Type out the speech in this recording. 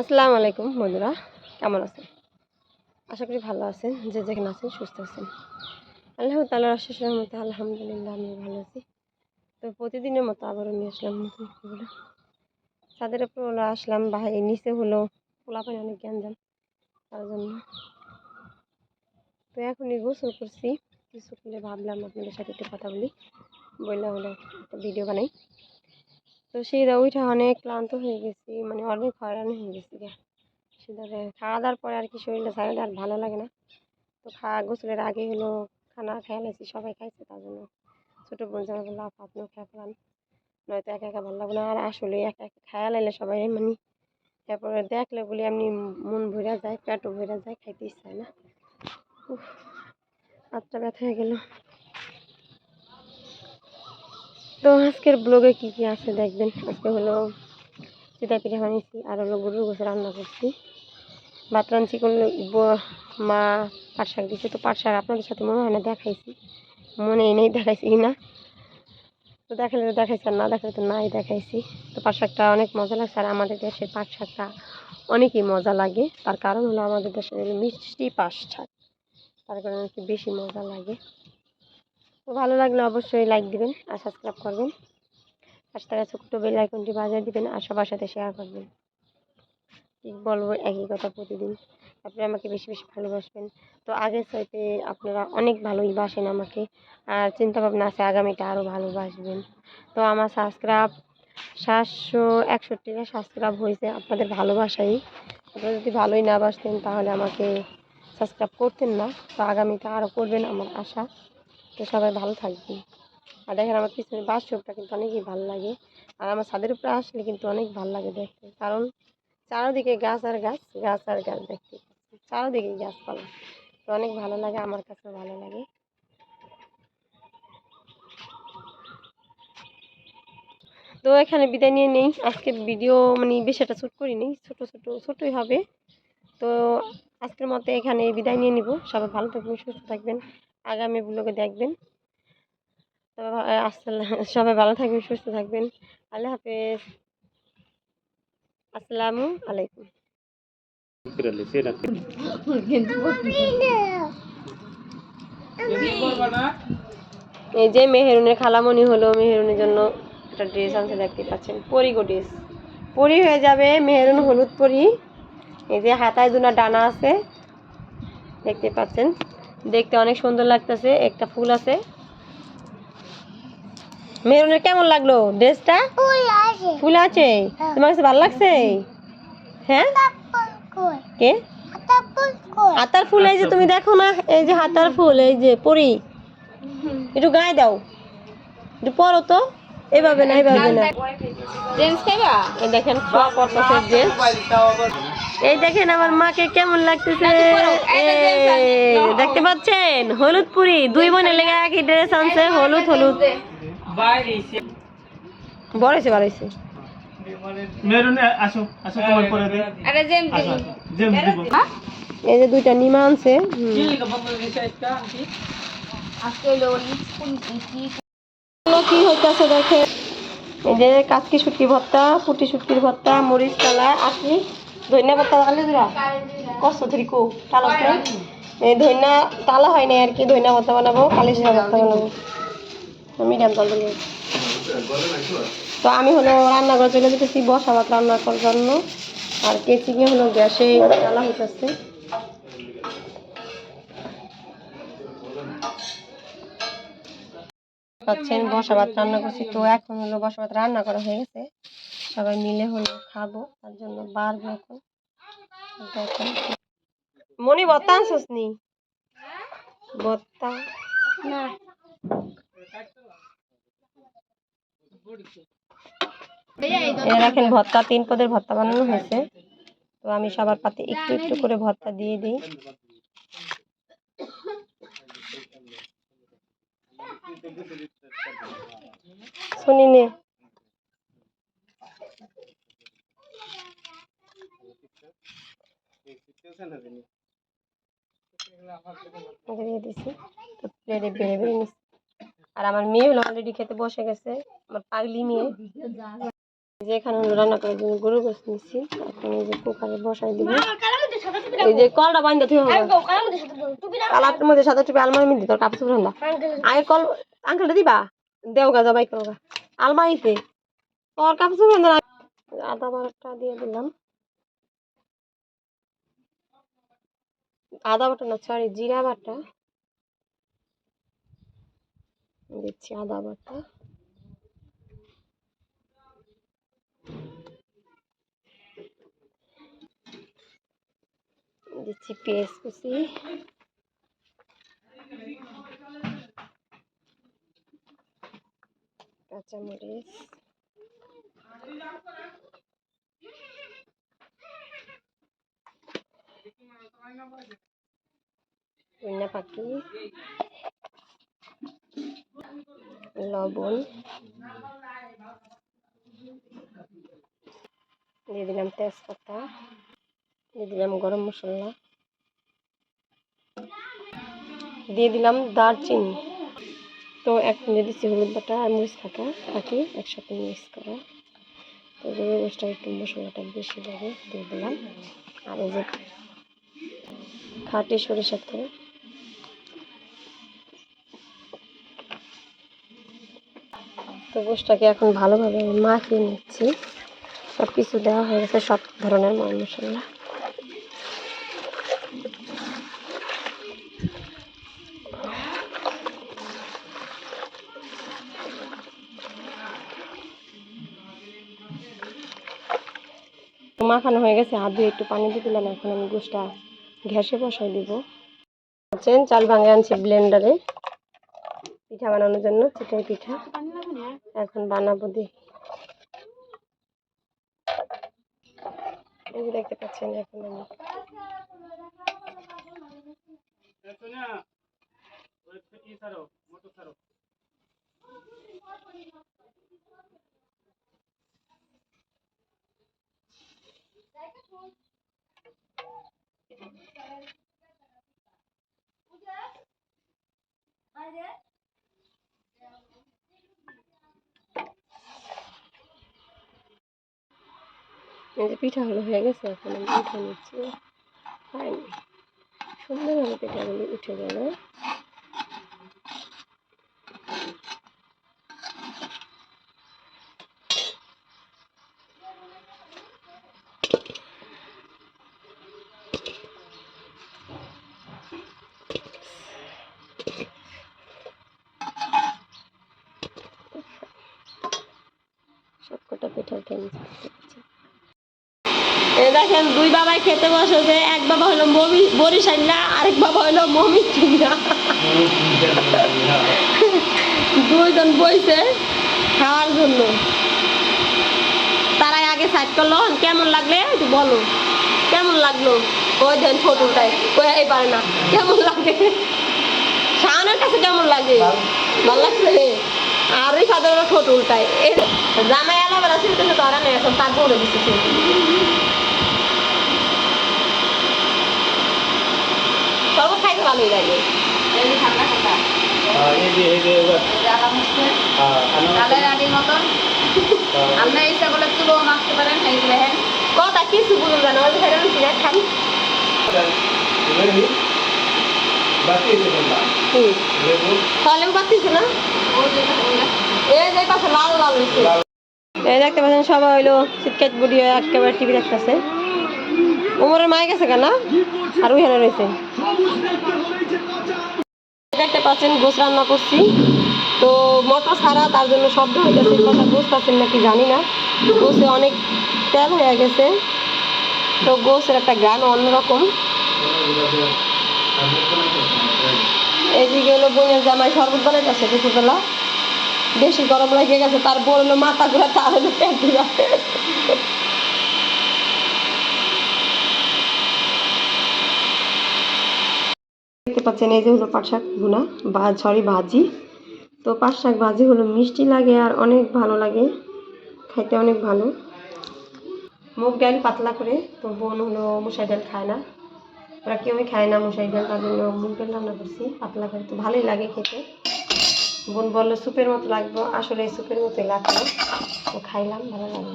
আসসালামু আলাইকুম বন্ধুরা, কেমন আছেন? আশা করি ভালো আছেন, যে যেখানে আছেন সুস্থ আছেন। আল্লাহ তালার আশেষ রহমতে আলহামদুলিল্লাহ আমি ভালো আছি। তো প্রতিদিনের মতো আবারও নিয়ে আসলাম নতুন ভিডিও ছাদের উপর হলো আসলাম বা এই নিচে হলো পোলাপানি অনেক গ্যাঞ্জাম তার জন্য। তো এখনই গোসল করছি। কিছু করলে ভাবলাম আপনাদের সাথে একটু কথা বলি বললাম হলো একটা ভিডিও বানাই। তো সেই উঠে অনেক ক্লান্ত হয়ে গেছি মানে অনেক হয়রান হয়ে গেছি গে। সেটাতে খাওয়া দাওয়ার পরে আর কি শরীরটা সারাটা আর ভালো লাগে না। তো খাওয়া গোসলের আগে হলো খানা খেয়ে নিয়েছি, সবাই খাইছে তার জন্য। ছোটো বোন জামা বলল, আপা, আপনিও খেয়ে ফেলান। নয়তো একা একা ভালো লাগবে না। আর আসলে একা একা খেয়া লাইলে সবাই মানে তারপরে দেখলে বলি এমনি মন ভরে যায়, পেটও ভরে যায়, খাইতে ইচ্ছা হয় না। উফ, হাতটা ব্যথা হয়ে গেল। তো আজকের ব্লগে কি কি আছে দেখবেন? আজকে হলো চিতা পিঠা বানিয়েছি, আর হলো গরুর গোছে রান্না করছি। ভাত রাঁধছি করলে মা, পাট শাক দিচ্ছে তো পাট শাক আপনাদের সাথে মনে হয় না দেখাইছি? মনে নেই, দেখাইছি না। তো দেখালে তো দেখাইছি, আর না দেখালে তো নাই দেখাইছি। তো পাট শাকটা অনেক মজা লাগছে, আর আমাদের দেশের পাট শাকটা অনেকই মজা লাগে। তার কারণ হলো আমাদের দেশের মিষ্টি পাট শাক। তার কারণে বেশি মজা লাগে। ভালো লাগলে অবশ্যই লাইক দিবেন আর সাবস্ক্রাইব করবেন। পাশে থাকা ছোট্ট বেল আইকনটি বাজিয়ে দিবেন আর সবার সাথে শেয়ার করবেন। কি বলব, একই কথা প্রতিদিন। তারপরে আমাকে বেশি বেশি ভালোবাসবেন। তো আগের চাইতে আপনারা অনেক ভালোই বাসেন আমাকে। আর চিন্তা ভাবনা আছে আগামীতে আরও ভালোবাসবেন। তো আমার সাবস্ক্রাইব সাতশো একষট্টিটা সাবস্ক্রাইব হয়েছে আপনাদের ভালোবাসাই। আপনারা যদি ভালোই না বাসতেন তাহলে আমাকে সাবস্ক্রাইব করতেন না। তো আগামীতে আরও করবেন আমার আশা। তো সবাই ভালো থাকবেন। আর দেখেন আমার পিছনে বাথরুমটা কিন্তু অনেকই ভালো লাগে। আর আমার ছাদের উপরে আসলে কিন্তু অনেক ভালো লাগে দেখতে। কারণ চারোদিকে গাছ আর গাছ গাছ আর গাছ দেখতে চারোদিকে গাছপালা। তো অনেক ভালো লাগে, আমার কাছেও ভালো লাগে। তো এখানে বিদায় নিয়ে নেই। আজকে ভিডিও মানে বেশি একটা শ্যুট করিনি, ছোটো ছোটো, ছোটোই হবে। তো আজকের মতো এখানে বিদায় নিয়ে নিব। সবাই ভালো থাকবেন, সুস্থ থাকবেন। আগামী ব্লগে দেখবেন। আসসালাম, সবাই ভালো থাকবেন, সুস্থ থাকবেন। আল্লাহ হাফেজ। আসসালামু আলাইকুম। এই যে মেহেরুনের খালামণি হলো, মেহেরুনের জন্য একটা ড্রেস আনছে দেখতে পাচ্ছেন। পরিগো ড্রেস পরি হয়ে যাবে মেহেরুন হলুদ পরি। এই যে হাতায় দুনা ডানা আছে, দেখতে পাচ্ছেন। দেখতে অনেক সুন্দর লাগতেছে একটা ফুল আছে। মেরুনের কেমন লাগল ড্রেসটা? ফুল আছে। তোমার কাছে ভালো লাগছে? হ্যাঁ? কে? হাতার ফুল। এই যে তুমি দেখো না এই যে হাতার ফুল এই যে পরি। একটু গায়ে দাও। একটু পরো তো। এভাবে না এভাবে না। এই দেখেন ফ্রক করতেছে ড্রেস এই দেখেন আমার মাকে কেমন লাগতেছে। এই, দেখতে পাচ্ছেন? হলুদ পুরি দুই বোনের লেগে একই ড্রেস আনছে হলুদ হলুদ। বড় হয়েছে বড় দিব। এই যে দুইটা নিমা আনছে কি হইতেছে দেখে? এই যে কাচকি শুটকি ভর্তা পুটি শুটকির ভর্তা মরিচ কালা আসি ধনিয়া পাতা আলু দিরা কষ্ট ধরি কো, তালা নাই এই ধনিয়া, তালা হয় নাই আর কি, ধনিয়া বানাবো, কালি জিরা ভর্তা বানাবো। মিডিয়াম দিয়ে তো আমি হলো রান্নাঘর চলে যেতেছি, বসা ভাত রান্না করার জন্য। আর কেচিকে হলো গ্যাসে জ্বালা হইতেছে। পাচ্ছেন, বসা রান্না করছি। তো এখন হলো বসা ভাত রান্না করা হয়ে গেছে। সবাই মিলে হলো খাব তার জন্য বাড়বো এখন মনি বত্তা আনছিস নি? বত্তা? না। দেখেন ভর্তা তিন পদের ভর্তা বানানো হয়েছে। তো আমি সবার পাতে একটু একটু করে ভর্তা দিয়ে দিই। শুনি নে। আর আমার মেয়ে অলরেডি খেতে বসে গেছে, আমার পাগলি মেয়ে। যে এখানে রান্না জন্য গরু গোস নিচ্ছি। এখন এই যে কুকারে বসাই মধ্যে সাদা টুপি আলমারি তোর আগে কল দিবা? আলমারিতে। তোর কাপড় দিয়ে দিলাম। আদা বাটা না সরি জিরা বাটা। দিচ্ছি আদা বাটা। দিচ্ছি পেঁয়াজ কুচি। কাঁচামরিচ। ধনিয়া পাতি লবণ, দিয়ে দিলাম তেজপাতা, দিয়ে দিলাম গরম মশলা, দিয়ে দিলাম দারচিনি। তো এখন দিচ্ছি হলুদ বাটা আর মরিচ বাটা। বাকি একসাথে মিক্স করা। তো গোষ্ঠটা একটু মশলাটা বেশি লাগে দিয়ে দিলাম। আর এই যে খাঁটি সরিষার তেল। তো গোষ্ঠটাকে এখন ভালোভাবে মাখিয়ে নিচ্ছি। সব কিছু দেওয়া হয়ে গেছে সব ধরনের ময় মশলা। মাখানো হয়ে গেছে, হাত দিয়ে একটু পানি দিয়ে দিলাম, এখন আমি গোষ্ঠটা ঘ্যাসে বসাই দিব। আছেন, চাল ভাঙে আনছি ব্লেন্ডারে পিঠা বানানোর জন্য চিটাই পিঠা। এখন বানাবো দি। এই যে দেখতে পাচ্ছেন এখন আমি। ওই ই ছাড়ো মোটর ছাড়ো এই পিঠাগুলো হয়ে গেছে এখন আমি উঠে নিচ্ছি। হয়নি। সুন্দরভাবে পিঠাগুলি উঠে গেল। সবকটা পিঠা উঠে দেখেন, দুই বাবাই খেতে বসেছে এক বাবা হলো মমি বরিশাল্লা আরেক বাবা হলো মমি দুইজন বইছে খাওয়ার জন্য। তারাই আগে সাইড করল কেমন লাগলে? একটু বলো। কেমন লাগল? ওই দেন ফটোটাই কই, এই পারে না। কেমন লাগে? শাহানের কাছে কেমন লাগে? ভালো লাগছে? আর ওই ফাদারের ফটো উল্টায় জামাই আলাদা ছিল কিন্তু তারা নেই এখন তার বলে দিচ্ছে সর্ব খাইতে ভালোই লাগে এই যে এই যে এবার হ্যাঁ খানো কথা কিছু বুঝুন জানো ওই ফেরে আনছি না খাই বাকি আছে কোনটা হুম। লেবু? তাহলে পাচ্ছিস না? এই যে পাশে লাল লাল হয়েছে। এই দেখতে পাচ্ছেন সবাই হইল শীতকাত বুড়ি হয়ে একেবারে টিভি দেখতেছে। উমরের মায়ে গেছে কেন? আর ওইখানে রয়েছে। দেখতে পাচ্ছেন গোস রান্না করছি। তো মটর ছাড়া তার জন্য শব্দ হইতেছে কথা বুঝতেছেন নাকি জানি না। গোসে অনেক তেল হয়ে গেছে। তো গোসের একটা গান অন্যরকম। এইদিকে হলো বোনের জামাই শরবত বানাইতেছে দুপুরবেলা। বেশি গরম লাগে গেছে, তার বড় হলো মাথা ঘুরা তার হলো পেট দেখতে পাচ্ছেন এই যে হলো পাট শাক ভুনা বা সরি, ভাজি। তো পাট শাক, ভাজি হলো মিষ্টি লাগে আর অনেক ভালো লাগে, খাইতে অনেক ভালো। মুগ ডাল পাতলা করে, তো বোন হলো মুসাই ডাল খায় না। ওরা কেউই খায় না মুসাই ডাল, তার জন্য মুগ ডাল রান্না করছি, পাতলা করে। তো ভালোই লাগে খেতে। বোন বলল স্যুপের মতো লাগবে। আসলে স্যুপের মতোই লাগল। তো খাইলাম, ভালো লাগে